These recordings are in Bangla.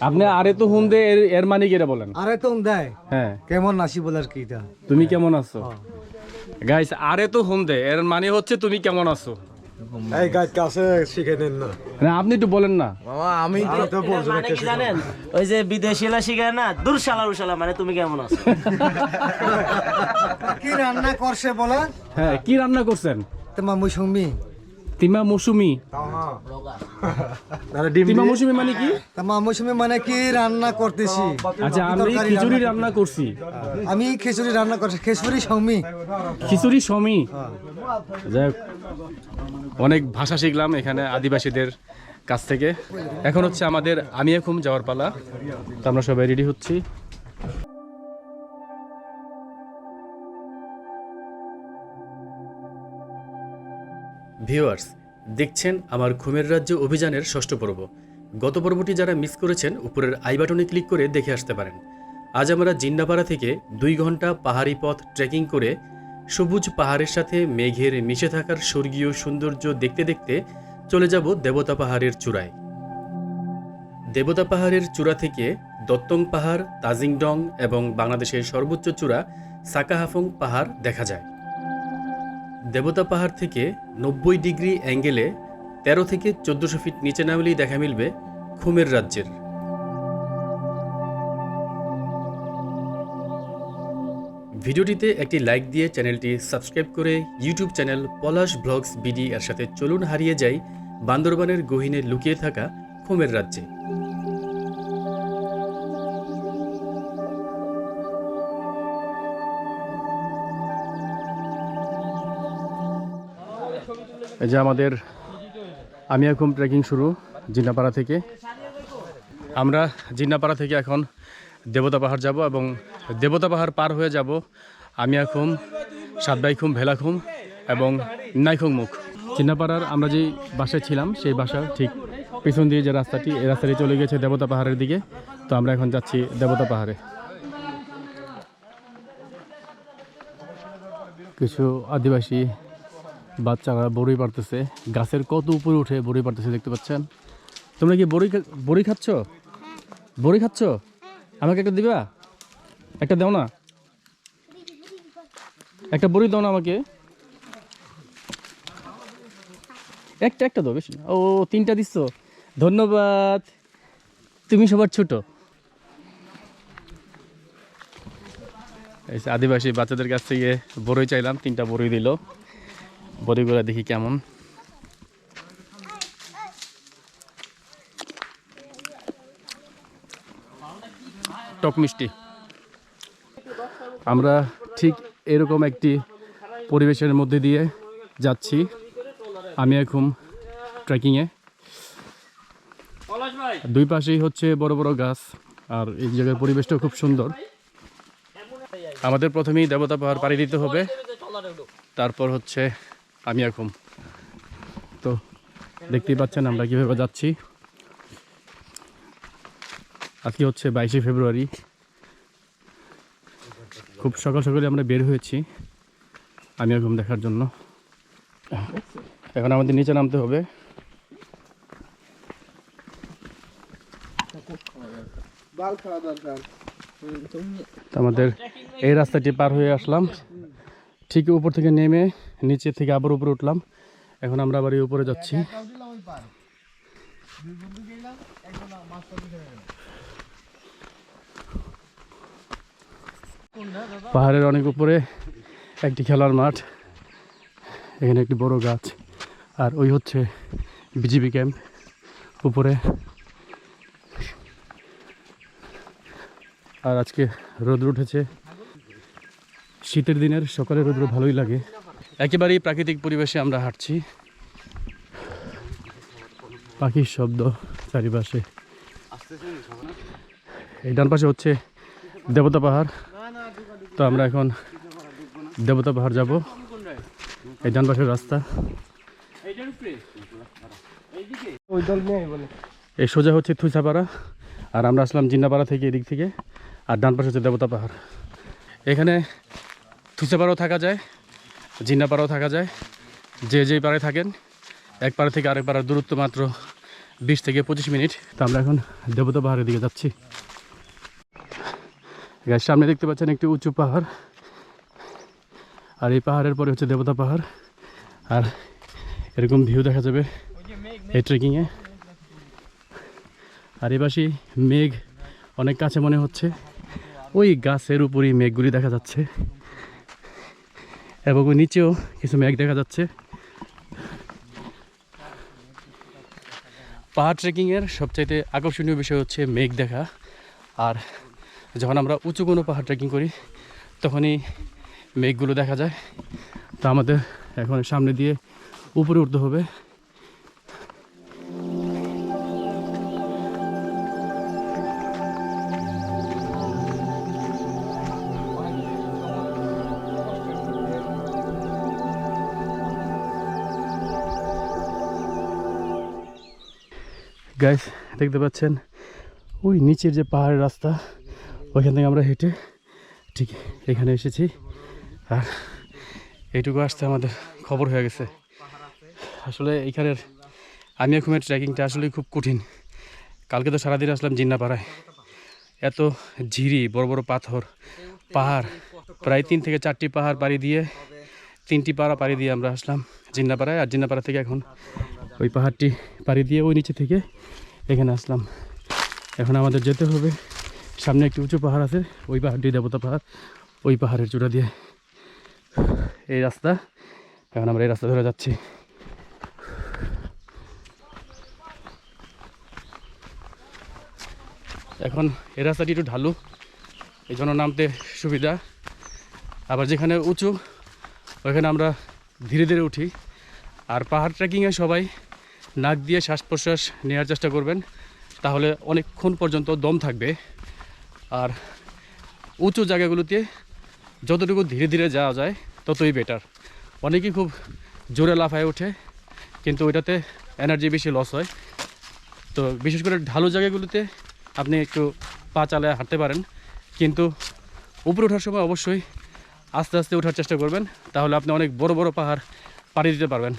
আপনি আরে তো হুম দে এর মানে কি এটা বলেন? আরে তো দেয়। হ্যাঁ। কেমন নাসি বলার কি এটা? তুমি কেমন আছো? গাইস আরে তো হুম দে এর মানে হচ্ছে তুমি কেমন আছো? এই গাছ কাছে শিখে নেন না। না আপনি একটু বলেন না। আমি তো বলছি মানে কি জানেন? ওই যে বিদেশিরা শিখায় না দুরশালা উশালা মানে তুমি কেমন আছো? কি রান্না করছে বলা? হ্যাঁ কি রান্না করছেন? তোমার মুসুমি। তিমা মৌসুমি। তিমা মৌসুমি মানে কি? তোমার মুসুমি মানে কি রান্না করতেছি। আচ্ছা আমি খিচুড়ি রান্না- করছি। আমি খিচুড়ি রান্না করছি। খিচুড়ি সৌমি। খিচুড়ি সমি। যাই হোক, অনেক ভাষা শিখলাম এখানে আদিবাসীদের কাছ থেকে। এখন হচ্ছে আমাদের আমি এখন যাওয়ার পালা। তো আমরা সবাই রেডি হচ্ছি। ভিউয়ার্স, দেখছেন আমার ঘুমের রাজ্য অভিযানের ষষ্ঠ পর্ব। গত পর্বটি যারা মিস করেছেন, উপরের আই বাটনে ক্লিক করে দেখে আসতে পারেন। আজ আমরা জিন্নাপাড়া থেকে দুই ঘণ্টা পাহাড়ি পথ ট্রেকিং করে সবুজ পাহাড়ের সাথে মেঘের মিশে থাকার স্বর্গীয় সৌন্দর্য দেখতে দেখতে চলে যাব দেবতা পাহাড়ের চূড়ায়। দেবতা পাহাড়ের চূড়া থেকে দত্তং পাহাড়, তাজিংডং এবং বাংলাদেশের সর্বোচ্চ চূড়া সাকাহাফং পাহাড় দেখা যায়। দেবতা পাহাড় থেকে নব্বই ডিগ্রি অ্যাঙ্গেলে তেরো থেকে চোদ্দশো ফিট নিচে নামলেই দেখা মিলবে খুমের রাজ্যের। ভিডিওটিতে একটি লাইক দিয়ে চ্যানেলটি সাবস্ক্রাইব করে YouTube channel Palash blogs BD এর সাথে চলুন হারিয়ে যাই বান্দরবানের গহীনে লুকিয়ে থাকা খুমের রাজ্যে। এই যে আমাদের আমি এখন ট্রেকিং শুরু, জিন্নাপাড়া থেকে। আমরা জিন্নাপাড়া থেকে এখন দেবতা পাহাড় যাব এবং দেবতা পাহাড় পার হয়ে যাব আমি এখন সাতবাইখুম ভেলাখুম এবং নাইখুম মুখ। চিন্নাপাড়ার আমরা যে বাসায় ছিলাম, সেই বাসার ঠিক পিছন দিয়ে যে রাস্তাটি, এই রাস্তাটি চলে গেছে দেবতা পাহাড়ের দিকে। তো আমরা এখন যাচ্ছি দেবতা পাহাড়ে। কিছু আদিবাসী বাচ্চারা বড়ি পারতেছে। গাছের কত উপরে উঠে বড়ি পারতেছে দেখতে পাচ্ছেন? তোমরা কি বড়ি বড়ি খাচ্ছ? বড়ি খাচ্ছ? আমাকে একটা দিবা? একটা দাও না। একটা বড়ি দাও না আমাকে। একটা একটা দাও বেশি ও, তিনটা দিচ্ছ? ধন্যবাদ। তুমি সবার ছোট। আদিবাসী বাচ্চাদের কাছ থেকে বড়ই চাইলাম, তিনটা বড়ই দিল। বড়িগুলো দেখি কেমন। টক মিষ্টি। আমরা ঠিক এরকম একটি পরিবেশের মধ্যে দিয়ে যাচ্ছি। আমি এখন ট্রেকিংয়ে দুই পাশেই হচ্ছে বড় বড় গাছ, আর এই জায়গার পরিবেশটাও খুব সুন্দর। আমাদের প্রথমেই দেবতা পাহাড় পাড়ি দিতে হবে। তারপর হচ্ছে আমি এখন। তো দেখতেই পাচ্ছেন আমরা কীভাবে যাচ্ছি। আজকে হচ্ছে বাইশে ফেব্রুয়ারি। খুব সকাল সকালে আমরা বের হয়েছি, আমি এখন দেখার জন্য। এখন আমাদের নিচে নামতে হবে। আমাদের এই রাস্তাটি পার হয়ে আসলাম। ঠিক উপর থেকে নেমে নিচে থেকে আবার উপরে উঠলাম। এখন আমরা আবার এই উপরে যাচ্ছি। পাহাড়ের অনেক উপরে একটি খেলার মাঠ, এখানে একটি বড় গাছ, আর ওই হচ্ছে বিজিবি ক্যাম্প উপরে। আর আজকে রোদ উঠেছে। শীতের দিনের সকালে রোদ্র ভালোই লাগে। একেবারেই প্রাকৃতিক পরিবেশে আমরা হাঁটছি। পাখির শব্দ চারিপাশে। এই ডান পাশে হচ্ছে দেবতা পাহাড়। তো আমরা এখন দেবতা পাহাড় যাব। এই ডান পাশের রাস্তা। এই সোজা হচ্ছে থুইসাপাড়া আর আমরা আসলাম জিন্নাপাড়া থেকে এদিক থেকে। আর ডান পাশে হচ্ছে দেবতা পাহাড়। এখানে থুসাপাড়াও থাকা যায়, জিন্না জিন্নাপাড়াও থাকা যায়। যে যেই পাড়ে থাকেন, এক পাড়ে থেকে আরেক পাড়ার দূরত্ব মাত্র বিশ থেকে পঁচিশ মিনিট। তো আমরা এখন দেবতা পাহাড়ের দিকে যাচ্ছি। গাছ সামনে দেখতে পাচ্ছেন একটি উঁচু পাহাড়। আর এই পাহাড়ের পরে হচ্ছে দেবতা পাহাড়। আর এরকম ভিউ দেখা যাবে এই ট্রেকিংয়ে আর এপাশে মেঘ, অনেক কাছে মনে হচ্ছে। ওই গাছের উপরই মেঘগুলি দেখা যাচ্ছে। এবং নিচেও কিছু মেঘ দেখা যাচ্ছে। পাহাড় ট্রেকিংয়ের সবচাইতে আকর্ষণীয় বিষয় হচ্ছে মেঘ দেখা। আর যখন আমরা উঁচু কোনো পাহাড় ট্রেকিং করি, তখনই মেঘগুলো দেখা যায়। তো আমাদের এখন সামনে দিয়ে উপরে উঠতে হবে। গাইস দেখতে পাচ্ছেন? ওই নিচের যে পাহাড়ের রাস্তা, ওইখান থেকে আমরা হেঁটে ঠিক এখানে এসেছি। আর এইটুকু আসতে আমাদের খবর হয়ে গেছে। আসলে এইখানের আমি এখন ট্রেকিংটা আসলে খুব কঠিন। কালকে তো সারাদিন আসলাম জিন্নাপাড়ায়। এত ঝিরি, বড় বড় পাথর, পাহাড়, প্রায় তিন থেকে চারটি পাহাড় পাড়ি দিয়ে, তিনটি পাড়া পাড়ি দিয়ে আমরা আসলাম জিন্নাপাড়ায়। আর জিন্নাপাড়া থেকে এখন ওই পাহাড়টি পাড়ি দিয়ে ওই নিচে থেকে এখানে আসলাম। এখন আমাদের যেতে হবে। সামনে একটি উঁচু পাহাড় আছে, ওই পাহাড়টি দেবতা পাহাড়। ওই পাহাড়ের চূড়া দিয়ে এই রাস্তা। এখন আমরা এই রাস্তা ধরে যাচ্ছি। এখন এই রাস্তাটি একটু ঢালু, এই জন্য নামতে সুবিধা। আবার যেখানে উঁচু, ওইখানে আমরা ধীরে ধীরে উঠি। আর পাহাড় ট্রেকিংয়ে সবাই নাক দিয়ে শ্বাস প্রশ্বাস নেওয়ার চেষ্টা করবেন, তাহলে অনেকক্ষণ পর্যন্ত দম থাকবে। আর উঁচু জায়গাগুলোতে যতটুকু ধীরে ধীরে যাওয়া যায়, ততই বেটার অনেকেই খুব জোরে লাফায় ওঠে, কিন্তু ওইটাতে এনার্জি বেশি লস হয়। তো বিশেষ করে ঢালু জায়গাগুলোতে আপনি একটু পা চালায় হাঁটতে পারেন, কিন্তু উপরে ওঠার সময় অবশ্যই আস্তে আস্তে ওঠার চেষ্টা করবেন, তাহলে আপনি অনেক বড় বড় পাহাড় পাড়ি দিতে পারবেন।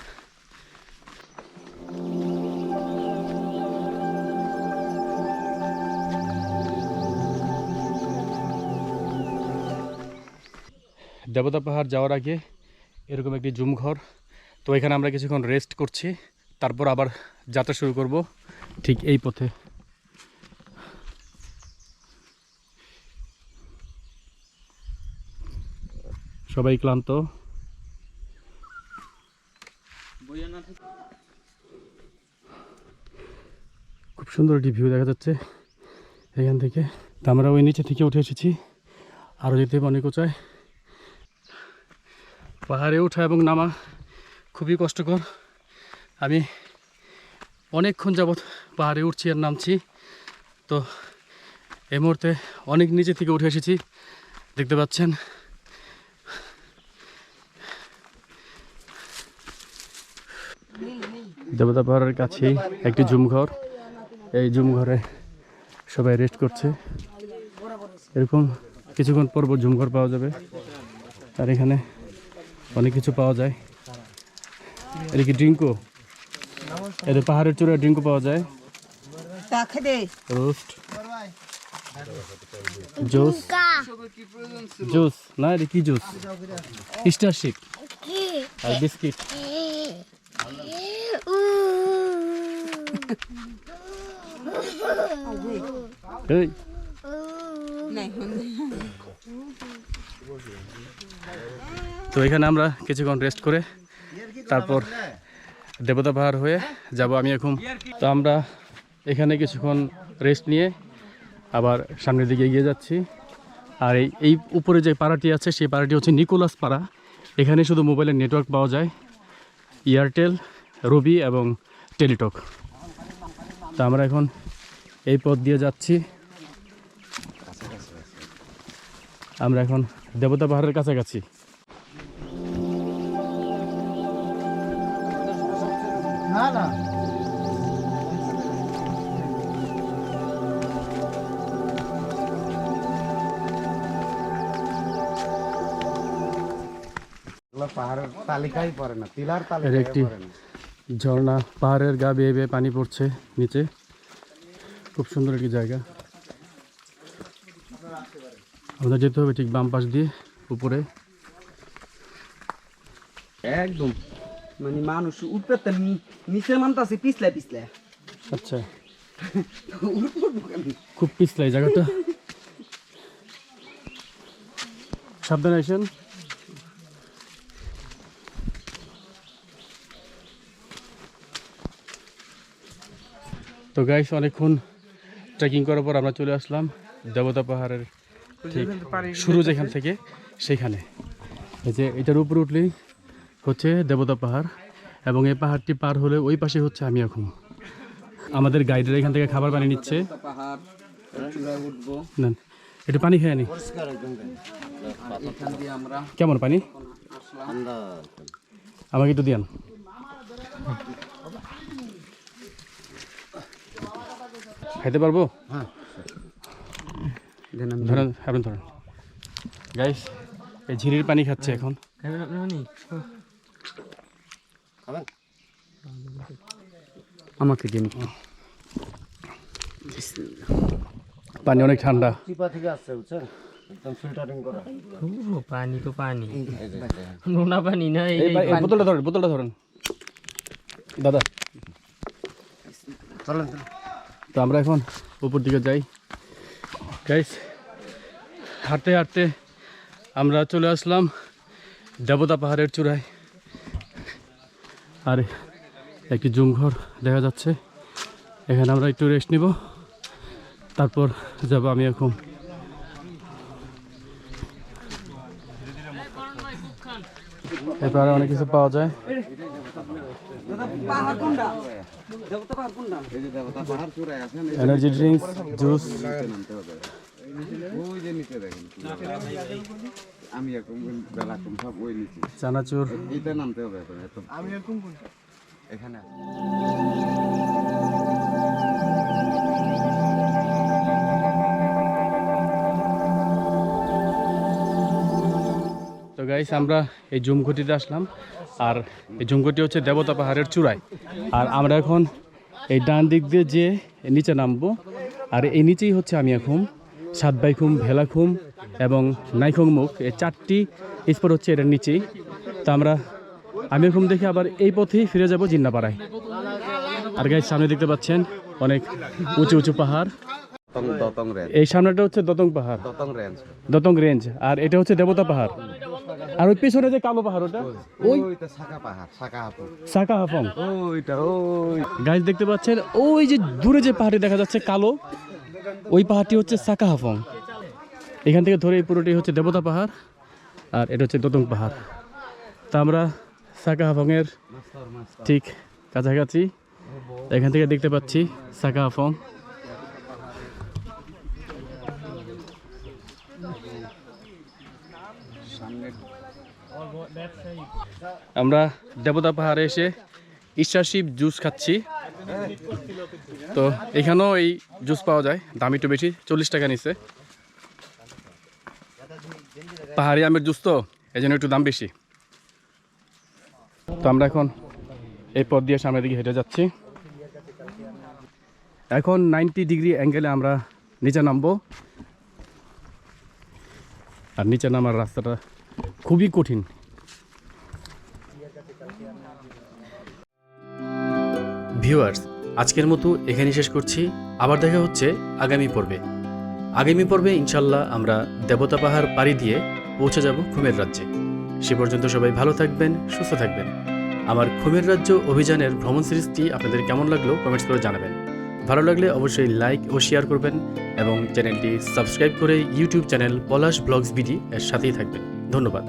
দেবতা পাহাড় যাওয়ার আগে এরকম একটি জুমঘর তো এখানে আমরা কিছুক্ষণ রেস্ট করছি, তারপর আবার যাত্রা শুরু করব ঠিক এই পথে। সবাই ক্লান্ত। খুব সুন্দর একটি ভিউ দেখা যাচ্ছে এখান থেকে। তো আমরা ওই নিচে থেকে উঠে এসেছি। আরও যেতে অনেক উঁচায়। পাহাড়ে ওঠা এবং নামা খুবই কষ্টকর। আমি অনেকক্ষণ যাবৎ পাহাড়ে উঠছি আর নামছি। তো এই মুহূর্তে অনেক নিচে থেকে উঠে এসেছি। দেখতে পাচ্ছেন। দেবতা পাহাড়ের কাছেই একটি জুম ঘর এই জুম ঘরে সবাই রেস্ট করছে। এরকম কিছুক্ষণ পর পর জুম ঘর পাওয়া যাবে। আর এখানে অনেক কিছু পাওয়া যায়। এটা কি ড্রিঙ্কও এটা পাহাড়ের চূড়ায় ড্রিঙ্কও পাওয়া যায়। রোস্ট। জুস। জুস। না এটা কি জুস? স্টারশিপ আর বিস্কিট। এই। তো এখানে আমরা কিছুক্ষণ রেস্ট করে তারপর দেবতা পাহাড় হয়ে যাব আমি এখন। তো আমরা এখানে কিছুক্ষণ রেস্ট নিয়ে আবার সামনের দিকে এগিয়ে যাচ্ছি। আর এই এই উপরে যে পাড়াটি আছে, সেই পাড়াটি হচ্ছে নিকোলাস পাড়া। এখানে শুধু মোবাইলের নেটওয়ার্ক পাওয়া যায় এয়ারটেল রবি এবং টেলিটক তো আমরা এখন এই পথ দিয়ে যাচ্ছি। আমরা এখন দেবতা পাহাড়ের কাছাকাছি না না। পাহাড়ের তালিকায় পড়ে না টিলার এর তালিকায় একটি ঝর্ণা পাহাড়ের গা বেয়ে বেয়ে পানি পড়ছে নিচে। খুব সুন্দর একটি জায়গা। আমাদের যেতে হবে ঠিক বাম পাশ দিয়ে উপরে। একদম। মানে মানুষ উঠবে তো নিচে মানতাছে পিছলে পিছলে। আচ্ছা। খুব পিছলা জায়গাটা। সাবধানে আসেন। তো গাইস অনেকক্ষণ ট্রেকিং করার পর আমরা চলে আসলাম দেবতা পাহাড়ের ঠিক। শুরু যেখান থেকে সেখানে এই যে এটার উপরে উঠলেই হচ্ছে দেবতা পাহাড় এবং এই পাহাড়টি পার হলে ওই পাশে হচ্ছে আমি এখন। আমাদের গাইডের এখান থেকে খাবার পানি নিচ্ছে। না একটু পানি খেয়ে নি। আর এখান দিয়ে আমরা কেমন পানি? আমাকে একটু দিয়ান। খাইতে পারব? ধরেন আপনি ধরেন গাইস এই ঝিরির পানি খাচ্ছে এখন। আমাকে দিন। পানি অনেক ঠান্ডা। পানি তো পানি। নোনা পানি না এই এই বোতলটা ধরেন বোতলটা ধরেন। দাদা। তো আমরা এখন উপর দিকে যাই। গাইস হাঁটতে হাঁটতে আমরা চলে আসলাম দেবতা পাহাড়ের চূড়ায়। আর একটি জুমঘর দেখা যাচ্ছে। এখানে আমরা একটু রেস্ট নিব। তারপর যাব আমি এখন। এরপরে অনেক কিছু পাওয়া যায়। Energy drinks juice chanachur. নামতে হবে তো গাইস আমরা এই জুমঘটিতে আসলাম। আর এই জুমঘটি হচ্ছে দেবতা পাহাড়ের চূড়ায়। আর আমরা এখন এই ডান দিক দিয়ে যে নিচে নামবো, আর এই নিচেই হচ্ছে আমি এখন। সাতবাইখুম ভেলাখুম এবং নাইখং মুখ এই চারটি স্পট হচ্ছে এটার নিচেই। তো আমরা আমি এখন দেখে আবার এই পথেই ফিরে যাব জিন্নাপাড়ায়। আর গাইস সামনে দেখতে পাচ্ছেন অনেক উঁচু উঁচু পাহাড়। এই সামনেটা হচ্ছে দতং পাহাড়। দতং রেঞ্জ আর এটা হচ্ছে দেবতা পাহাড়। আর ওই পেছনে যে কালো পাহাড় ওটা ওই পাহাড় সাকা হাফং। গাছ দেখতে পাচ্ছেন ওই যে দূরে যে পাহাড়টি দেখা যাচ্ছে কালো ওই পাহাড়টি হচ্ছে সাকা হাফং এখান থেকে ধরে এই পুরোটি হচ্ছে দেবতা পাহাড়, আর এটা হচ্ছে দতং পাহাড়। তা আমরা সাকা হাফংয়ের ঠিক কাছাকাছি এখান থেকে দেখতে পাচ্ছি সাকা হাফং আমরা দেবতা পাহাড়ে এসে ঈশ্বরশিব জুস খাচ্ছি। তো এখানেও এই জুস পাওয়া যায়, দাম একটু বেশি, চল্লিশ টাকা নিচ্ছে। পাহাড়ি আমের জুস তো এই জন্য একটু দাম বেশি। তো আমরা এখন এই পথ দিয়ে সামনের দিকে হেঁটে যাচ্ছি। এখন নাইনটি ডিগ্রি অ্যাঙ্গেলে আমরা নিচে নামবো। আর নিচে নামার রাস্তাটা খুবই কঠিন। ভিউয়ার্স, আজকের মতো এখানে শেষ করছি। আবার দেখা হচ্ছে আগামী পর্বে। আগামী পর্বে ইনশাল্লাহ আমরা দেবতা পাহাড় পাড়ি দিয়ে পৌঁছে যাব খুমের রাজ্যে। সে পর্যন্ত সবাই ভালো থাকবেন, সুস্থ থাকবেন। আমার খুমের রাজ্য অভিযানের ভ্রমণ সিরিজটি আপনাদের কেমন লাগল কমেন্টস করে জানাবেন। ভালো লাগলে অবশ্যই লাইক ও শেয়ার করবেন এবং চ্যানেলটি সাবস্ক্রাইব করে YouTube channel Palash blogs BD এর সাথেই থাকবেন। ধন্যবাদ।